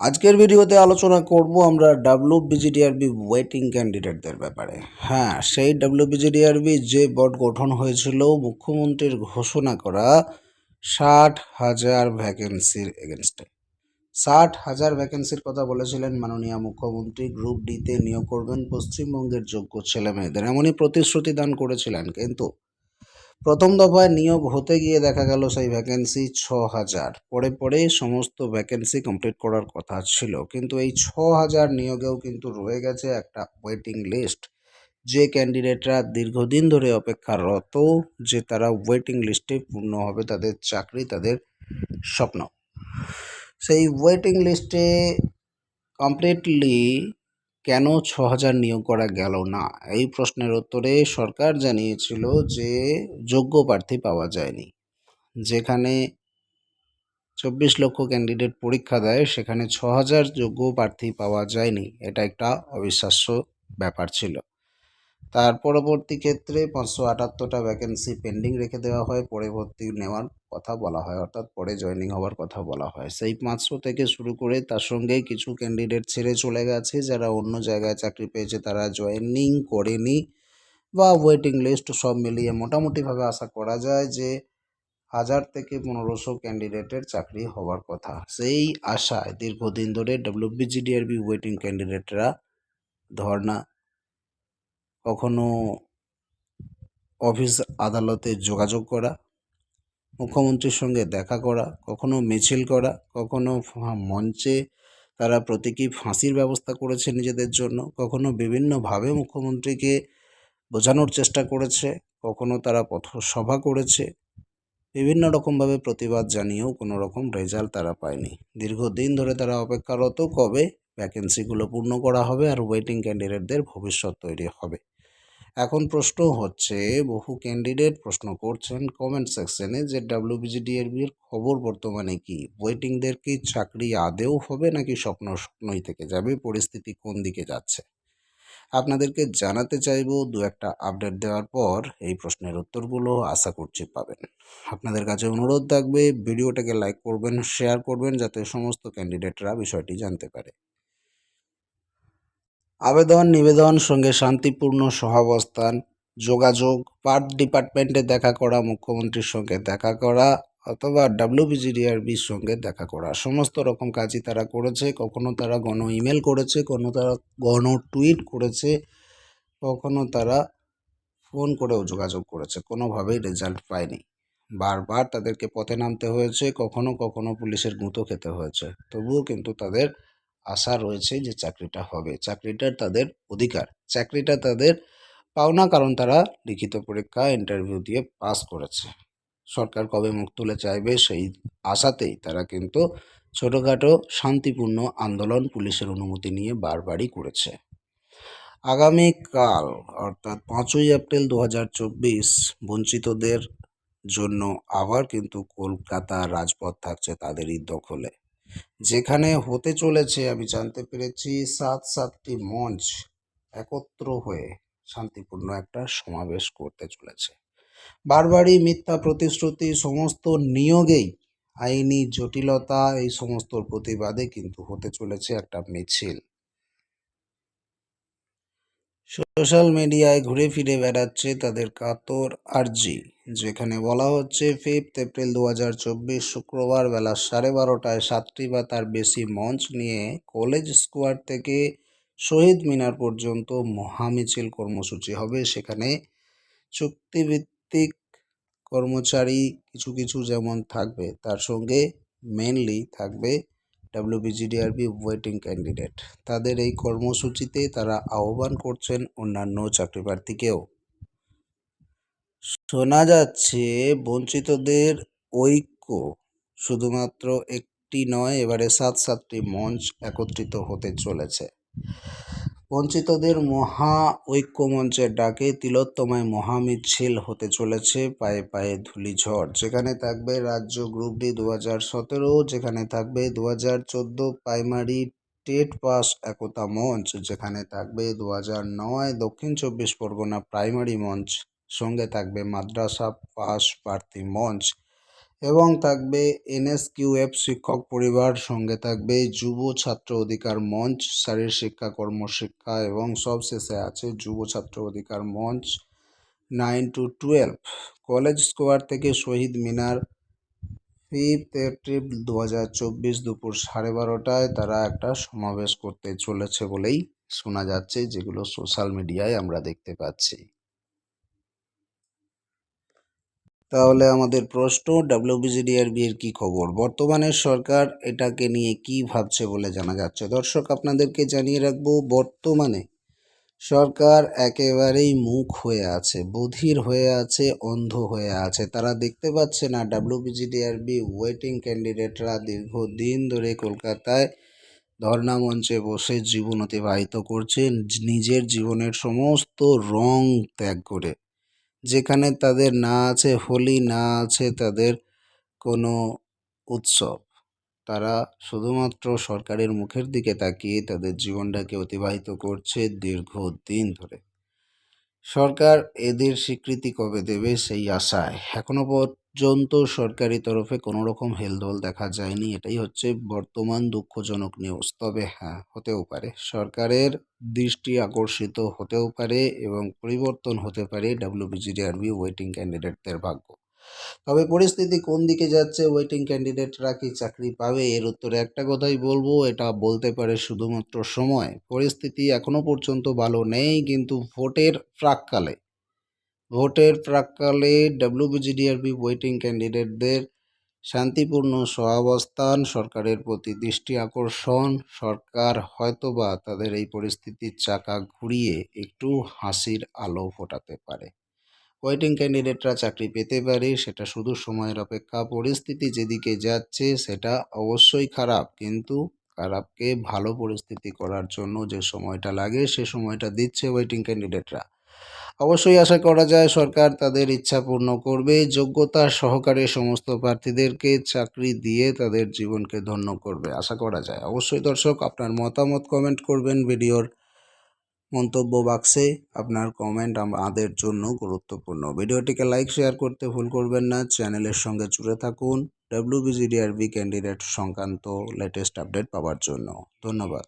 আজকের ভিডিওতে আলোচনা করব আমরা ডাব্লিউ বিজিডিআরবি ওয়েটিং ক্যান্ডিডেটদের ব্যাপারে। হ্যাঁ সেই ডাব্লিউ বিজিডিআরবি যে বোর্ড গঠন হয়েছিল, মুখ্যমন্ত্রীর ঘোষণা করা ষাট হাজার ভ্যাকেন্সির এগেনস্টে ষাট হাজার ভ্যাকেন্সির কথা বলেছিলেন মাননীয় মুখ্যমন্ত্রী গ্রুপ ডিতে নিয়োগ করবেন পশ্চিমবঙ্গের যোগ্য ছেলে মেয়েদের এমনই প্রতিশ্রুতি দান করেছিলেন, কিন্তু প্রথম দফায় নিয়োগ হতে গিয়ে দেখা গেল সেই ভ্যাকেন্সি ছ হাজার পরে পরে সমস্ত ভ্যাকেন্সি কমপ্লিট করার কথা ছিল। কিন্তু এই ছ হাজার নিয়োগেও কিন্তু রয়ে গেছে একটা ওয়েটিং লিস্ট যে ক্যান্ডিডেটরা দীর্ঘদিন ধরে অপেক্ষারত, যে তারা ওয়েটিং লিস্টে পূর্ণ হবে তাদের চাকরি, তাদের স্বপ্ন। সেই ওয়েটিং লিস্টে কমপ্লিটলি কেন ছ হাজার নিয়োগ করা গেল না? এই প্রশ্নের উত্তরে সরকার জানিয়েছিল যে যোগ্য প্রার্থী পাওয়া যায়নি। যেখানে চব্বিশ লক্ষ ক্যান্ডিডেট পরীক্ষা দেয়, সেখানে ছ হাজার যোগ্য প্রার্থী পাওয়া যায়নি। এটা একটা অবিশ্বাস্য ব্যাপার ছিল। তার পরবর্তী ক্ষেত্রে পাঁচশো আটাত্তরটা ভ্যাকেন্সি পেন্ডিং রেখে দেওয়া হয়, পরবর্তী নেওয়ার কথা বলা হয়, অর্থাৎ পরে জয়েনিং হওয়ার কথা বলা হয়। সেই পাঁচশো থেকে শুরু করে তার সঙ্গে কিছু ক্যান্ডিডেট ছেড়ে চলে গেছে, যারা অন্য জায়গায় চাকরি পেয়েছে তারা জয়েনিং করেনি বা ওয়েটিং লিস্ট সব মিলিয়ে মোটামুটিভাবে আশা করা যায় যে হাজার থেকে পনেরোশো ক্যান্ডিডেটের চাকরি হওয়ার কথা। সেই আশায় দীর্ঘদিন ধরে ডব্লিউবিজিডিআরবি ওয়েটিং ক্যান্ডিডেটরা ধর্না কখনো অফিস আদালতে যোগাযোগ করা, মুখ্যমন্ত্রীর সঙ্গে দেখা করা, কখনো মিছিল করা, কখনো মঞ্চে তারা প্রতীকী ফাঁসির ব্যবস্থা করেছে নিজেদের জন্য, কখনো বিভিন্নভাবে মুখ্যমন্ত্রীকে বোঝানোর চেষ্টা করেছে, কখনো তারা পথসভা করেছে। বিভিন্ন রকমভাবে প্রতিবাদ জানিয়েও কোনো রকম রেজাল্ট তারা পায়নি। দীর্ঘদিন ধরে তারা অপেক্ষারত কবে ভ্যাকেন্সিগুলো পূর্ণ করা হবে আর ওয়েটিং ক্যান্ডিডেটদের ভবিষ্যৎ তৈরি হবে। এখন প্রশ্ন হচ্ছে, বহু ক্যান্ডিডেট প্রশ্ন করছেন কমেন্ট সেকশনে যে ডাব্লিউবিজিডিএরবি এর খবর বর্তমানে কি? ওয়েটিংদের কি চাকরি আদেও হবে নাকি স্বপ্ন স্বপ্নই থেকে যাবে? পরিস্থিতি কোন দিকে যাচ্ছে? আপনাদেরকে জানাতে চাইব দু একটা আপডেট দেওয়ার পর এই প্রশ্নের উত্তরগুলো আশা করছি পাবেন। আপনাদের কাছে অনুরোধ থাকবে, ভিডিওটাকে লাইক করবেন শেয়ার করবেন যাতে সমস্ত ক্যান্ডিডেটরা বিষয়টি জানতে পারে। আবেদন, নিবেদন, সঙ্গে শান্তিপূর্ণ সহাবস্থান, যোগাযোগ, পার্ট ডিপার্টমেন্টে দেখা করা, মুখ্যমন্ত্রীর সঙ্গে দেখা করা, অথবা ডাব্লিউবিজিডিআরবির সঙ্গে দেখা করা। সমস্ত রকম কাজই তারা করেছে। কখনো তারা গণ ইমেল করেছে কোনো তারা গণ টুইট করেছে, কখনো তারা ফোন করেও যোগাযোগ করেছে। কোনোভাবেই রেজাল্ট পায়নি। বারবার তাদেরকে পথে নামতে হয়েছে, কখনো কখনো পুলিশের গুঁতো খেতে হয়েছে। তবুও কিন্তু তাদের আশা রয়েছে যে চাকরিটা হবে। চাকরিটার তাদের অধিকার। চাকরিটা তাদের পাওনা কারণ তারা লিখিত পরীক্ষা ইন্টারভিউ দিয়ে পাস করেছে। সরকার কবে মুখ তুলে চাইবে সেই আশাতেই তারা কিন্তু ছোটোখাটো শান্তিপূর্ণ আন্দোলন পুলিশের অনুমতি নিয়ে বারবারই করেছে। আগামীকাল, অর্থাৎ পাঁচই এপ্রিল দু হাজার চব্বিশ, বঞ্চিতদের জন্য আবার কিন্তু কলকাতা রাজপথ থাকছে তাদেরই দখলে। যেখানে হতে চলেছে, আমি জানতে পেরেছি, সাত সাতটি মঞ্চ একত্র হয়ে শান্তিপূর্ণ একটা সমাবেশ করতে চলেছে। বারবারই মিথ্যা প্রতিশ্রুতি, সমস্ত নিয়োগেই আইনি জটিলতা, এই সমস্ত প্রতিবাদে কিন্তু হতে চলেছে একটা মিছিল। সোশ্যাল মিডিয়ায় ঘুরে ফিরে বেড়াচ্ছে তাদের কাতর আর্জি, যেখানে বলা হচ্ছে ফিফথ এপ্রিল দু হাজার চব্বিশ শুক্রবার বেলা সাড়ে বারোটায় সাতটি বা তার বেশি মঞ্চ নিয়ে কলেজ স্কোয়ার থেকে শহীদ মিনার পর্যন্ত মহামিছিল কর্মসূচি হবে। সেখানে চুক্তিভিত্তিক কর্মচারী কিছু কিছু যেমন থাকবে, তার সঙ্গে মেনলি থাকবে ডাব্লিউবিজিডিআরবি ওয়েটিং ক্যান্ডিডেট তাদের এই কর্মসূচিতে তারা আহ্বান করছেন অন্যান্য চাকরিপ্রার্থীকেও। শোনা যাচ্ছে বঞ্চিতদের ঐক্য শুধুমাত্র একটি নয়, এবারে সাত সাতটি মঞ্চ একত্রিত হতে চলেছে। বঞ্চিতদের মহা ঐক্য মঞ্চের ডাকে তিলোত্তমায় মহামিছিল হতে চলেছে পায়ে পায়ে ধুলিঝড় যেখানে থাকবে রাজ্য গ্রুপ ডি দু হাজার সতেরো, যেখানে থাকবে দু হাজার চোদ্দ প্রাইমারি টেট পাস একতা মঞ্চ, যেখানে থাকবে দু হাজার নয় দক্ষিণ চব্বিশ পরগনা প্রাইমারি মঞ্চ, সঙ্গে থাকবে মাদ্রাসা পাস প্রার্থী মঞ্চ। এবং থাকবে এনএসকিউএফ শিক্ষক পরিবার, সঙ্গে থাকবে যুব ছাত্র অধিকার মঞ্চ শারীর শিক্ষা, কর্মশিক্ষা এবং সবশেষে আছে যুব ছাত্র অধিকার মঞ্চ nine to twelve. College square থেকে শহীদ মিনার ফিফথ এপ্রিল দু হাজার চব্বিশ দুপুর সাড়ে বারোটায় তারা একটা সমাবেশ করতে চলেছে বলেই শোনা যাচ্ছে, যেগুলো সোশ্যাল মিডিয়ায় আমরা দেখতে পাচ্ছি। তাহলে আমাদের প্রশ্ন ডাব্লিউবিজিডিআরবি এর কি খবর? বর্তমানে সরকার এটাকে নিয়ে কি ভাবছে বলে জানা যাচ্ছে? দর্শক, আপনাদেরকে জানিয়ে রাখব, বর্তমানে সরকার একেবারেই মুখ হয়ে আছে, বধির হয়ে আছে, অন্ধ হয়ে আছে। তারা দেখতে পাচ্ছে না ডাব্লিউবিজিডিআরবি ওয়েটিং ক্যান্ডিডেটরা দীর্ঘদিন ধরে কলকাতায় ধর্ণা মঞ্চে বসে জীবন অতিবাহিত করছেন নিজের জীবনের সমস্ত রং ত্যাগ করে। যেখানে তাদের না আছে, হোলি না আছে, তাদের কোনো উৎসব। তারা শুধুমাত্র সরকারের মুখের দিকে তাকিয়ে তাদের জীবনটাকে অতিবাহিত করছে দীর্ঘদিন ধরে। সরকার এদের স্বীকৃতি কবে দেবে সেই আশায়? এখনও পর্যন্ত সরকারি তরফে কোনো রকম হেলদোল দেখা যায়নি। এটাই হচ্ছে বর্তমান দুঃখজনক নিউজ তবে হ্যাঁ হতেও পারে। সরকারের দৃষ্টি আকর্ষিত হতেও পারে এবং পরিবর্তন হতে পারে ডাব্লিউবিজিডিআরবি ওয়েটিং ক্যান্ডিডেটদের ভাগ্য। তবে পরিস্থিতি কোন দিকে যাচ্ছে ওয়েটিং ক্যান্ডিডেটরা কি চাকরি পাবে? এর উত্তরে একটা কথাই বলব, এটা বলতে পারে শুধুমাত্র সময়। পরিস্থিতি এখনও পর্যন্ত ভালো নেই, কিন্তু ভোটের প্রাককালে ভোটের প্রাককালে ডাব্লিউবিজিডিআরবি ওয়েটিং ক্যান্ডিডেটদের শান্তিপূর্ণ সহাবস্থান, সরকারের প্রতি দৃষ্টি আকর্ষণ, সরকার হয়তোবা তাদের এই পরিস্থিতির চাকা ঘুরিয়ে একটু হাসির আলো ফোটাতে পারে। ওয়েটিং ক্যান্ডিডেটরা চাকরি পেতে পারে, সেটা শুধু সময়ের অপেক্ষা। পরিস্থিতি যেদিকে যাচ্ছে, সেটা অবশ্যই খারাপ। কিন্তু খারাপকে ভালো পরিস্থিতি করার জন্য যে সময়টা লাগে, সে সময়টা দিচ্ছে ওয়েটিং ক্যান্ডিডেটরা অবশ্যই আশা করা যায়, সরকার তাদের ইচ্ছা পূর্ণ করবে। যোগ্যতা সহকারে সমস্ত প্রার্থীদেরকে চাকরি দিয়ে তাদের জীবনকে ধন্য করবে। আশা করা যায়। অবশ্যই দর্শক, আপনার মতামত কমেন্ট করবেন। ভিডিওর মন্তব্য বাক্সে আপনার কমেন্ট আমাদের জন্য গুরুত্বপূর্ণ। ভিডিওটিকে লাইক শেয়ার করতে ভুল করবেন না। চ্যানেলের সঙ্গে জুড়ে থাকুন। ডাব্লিউবিজিডিআরবি ক্যান্ডিডেট সংক্রান্ত লেটেস্ট আপডেট পাওয়ার জন্য। ধন্যবাদ।